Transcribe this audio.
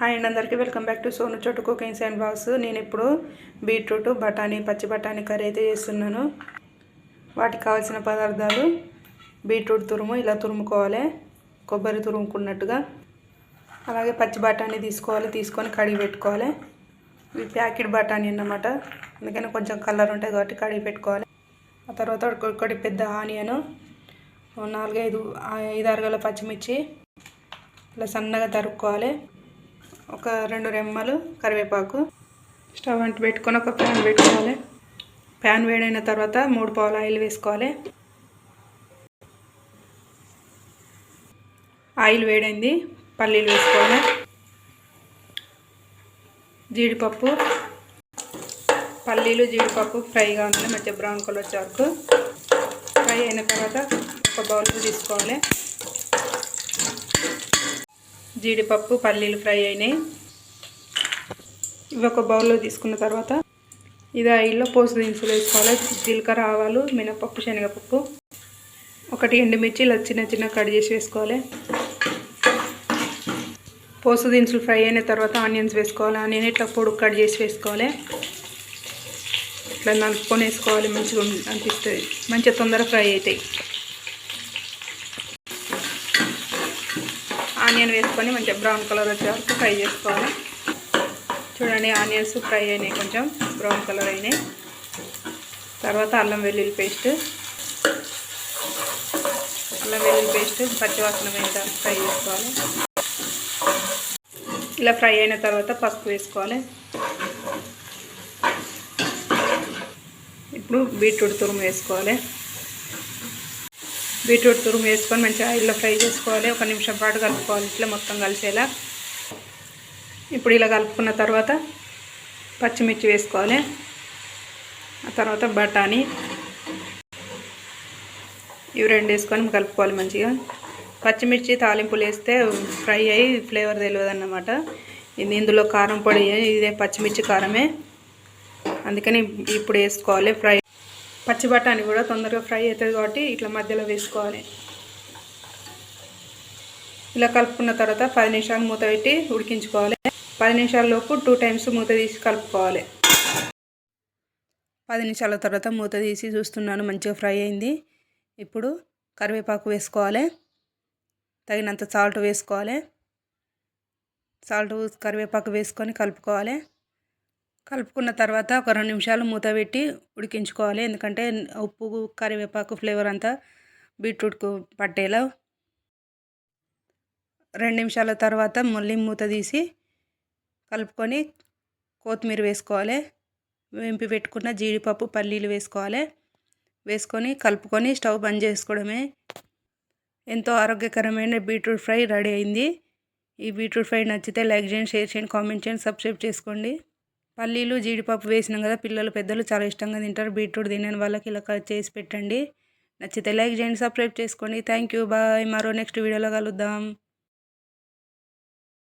Hi and అందరికీ welcome back to Sonu Chotu cookings and box నేను ఇప్పుడు beetroot బఠానీ పచ్చి బఠానీ కర్రీ అయితే చేస్తున్నాను. వాటికి కావాల్సిన పదార్థాలు బీట్రూట్ తురుము ఇలా తురుముకోవాలి కొబ్బరి తురుముకున్నట్టుగా. అలాగే పచ్చి బఠానీ తీసుకోవాలి తీసుకొని కడిగి పెట్టుకోవాలి. ఇవి ప్యాకెట్ బఠానీ అన్నమాట. అందుకని కొంచెం కలర్ ఉంటాయి కాబట్టి కడిగి పెట్టుకోవాలి. ఆ తర్వాత ఒకటి పెద్ద ఆనియను నాలుగైదు ఐదు అరగల పచ్చిమిర్చి ఇలా సన్నగా తరుక్కోవాలి. ఒక రెండు రెమ్మలు కరివేపాకు. స్టవ్ అంటు పెట్టుకొని ఒక ప్యాన్ పెట్టుకోవాలి. ప్యాన్ వేడైన తర్వాత మూడు పావులు ఆయిల్ వేసుకోవాలి. ఆయిల్ వేడైంది. పల్లీలు వేసుకోవాలి. జీడిపప్పు. పల్లీలు జీడిపప్పు ఫ్రైగా ఉంటుంది మంచిగా బ్రౌన్ కలర్ వచ్చే వరకు ఫ్రై అయిన తర్వాత ఒక బౌల్ తీసుకోవాలి. జీడిపప్పు పల్లీలు ఫ్రై అయినాయి. ఇవి ఒక బౌల్లో తీసుకున్న తర్వాత ఇది ఆయిల్లో పోసు దినుసులు వేసుకోవాలి. జీలకర్ర ఆవాలు మినపప్పు శనగపప్పు. ఒకటి ఎండుమిర్చి ఇలా చిన్న చిన్న కట్ చేసి వేసుకోవాలి. పోసు దినుసులు ఫ్రై అయిన తర్వాత ఆనియన్స్ వేసుకోవాలి. ఆనియన్ ఇట్లా పొడుగు కట్ చేసి వేసుకోవాలి. ఇట్లా నలుపుకొని వేసుకోవాలి. మంచిగా అనిపిస్తుంది. మంచిగా తొందరగా ఫ్రై అవుతాయి. ఆనియన్ వేసుకొని మంచిగా బ్రౌన్ కలర్ వచ్చే వరకు ఫ్రై చేసుకోవాలి. చూడండి ఆనియన్స్ ఫ్రై అయినాయి కొంచెం బ్రౌన్ కలర్ అయినాయి. తర్వాత అల్లం వెల్లుల్లి పేస్ట్. అల్లం వెల్లుల్లి పేస్ట్ పచ్చివాసన మీద ఫ్రై చేసుకోవాలి. ఇలా ఫ్రై అయిన తర్వాత పసుపు వేసుకోవాలి. ఇప్పుడు బీట్రూట్ తురుము వేసుకోవాలి. బీట్రూట్ తురుము వేసుకొని మంచిగా ఆయిల్లో ఫ్రై చేసుకోవాలి. ఒక నిమిషం పాటు కలుపుకోవాలి. ఇట్లా మొత్తం కలిసేలా. ఇప్పుడు ఇలా కలుపుకున్న తర్వాత పచ్చిమిర్చి వేసుకోవాలి. ఆ తర్వాత బఠానీ. ఇవి రెండు వేసుకొని కలుపుకోవాలి మంచిగా. పచ్చిమిర్చి తాలింపులు వేస్తే ఫ్రై అయ్యి ఫ్లేవర్ తెలియదు అన్నమాట ఇది ఇందులో కారం పొడి ఇదే పచ్చిమిర్చి కారమే. అందుకని ఇప్పుడు వేసుకోవాలి ఫ్రై. పచ్చి బఠానీ కూడా తొందరగా ఫ్రై అవుతుంది కాబట్టి ఇట్లా మధ్యలో వేసుకోవాలి. ఇలా కలుపుకున్న తర్వాత పది నిమిషాలు మూత పెట్టి ఉడికించుకోవాలి. పది నిమిషాలలోపు టూ టైమ్స్ మూత తీసి కలుపుకోవాలి. పది నిమిషాల తర్వాత మూత తీసి చూస్తున్నాను మంచిగా ఫ్రై అయింది. ఇప్పుడు కరివేపాకు వేసుకోవాలి. తగినంత సాల్ట్ వేసుకోవాలి. సాల్ట్ కరివేపాకు వేసుకొని కలుపుకోవాలి. కలుపుకున్న తర్వాత ఒక రెండు నిమిషాలు మూత పెట్టి ఉడికించుకోవాలి. ఎందుకంటే ఉప్పు కరివేపాకు ఫ్లేవర్ అంతా బీట్రూట్కు పట్టేలా రెండు నిమిషాల తర్వాత మళ్ళీ మూత తీసి కలుపుకొని కొత్తిమీర వేసుకోవాలి. వేంపి పెట్టుకున్న జీడిపప్పు పల్లీలు వేసుకోవాలి. వేసుకొని కలుపుకొని స్టవ్ బంద్ చేసుకోవడమే. ఎంతో ఆరోగ్యకరమైన బీట్రూట్ ఫ్రై రెడీ అయింది. ఈ బీట్రూట్ ఫ్రై నచ్చితే లైక్ చేయండి షేర్ చేయండి కామెంట్ చేయండి సబ్స్క్రైబ్ చేసుకోండి. పల్లీలు జీడిపప్పు వేసినాం కదా పిల్లలు పెద్దలు చాలా ఇష్టంగా తింటారు. బీట్రూట్ తినని వాళ్ళకి ఇలా చేసి పెట్టండి. నచ్చితే లైక్ చేయండి సబ్స్క్రైబ్ చేసుకోండి. Thank you bye. మరో నెక్స్ట్ వీడియోలో కలుద్దాం.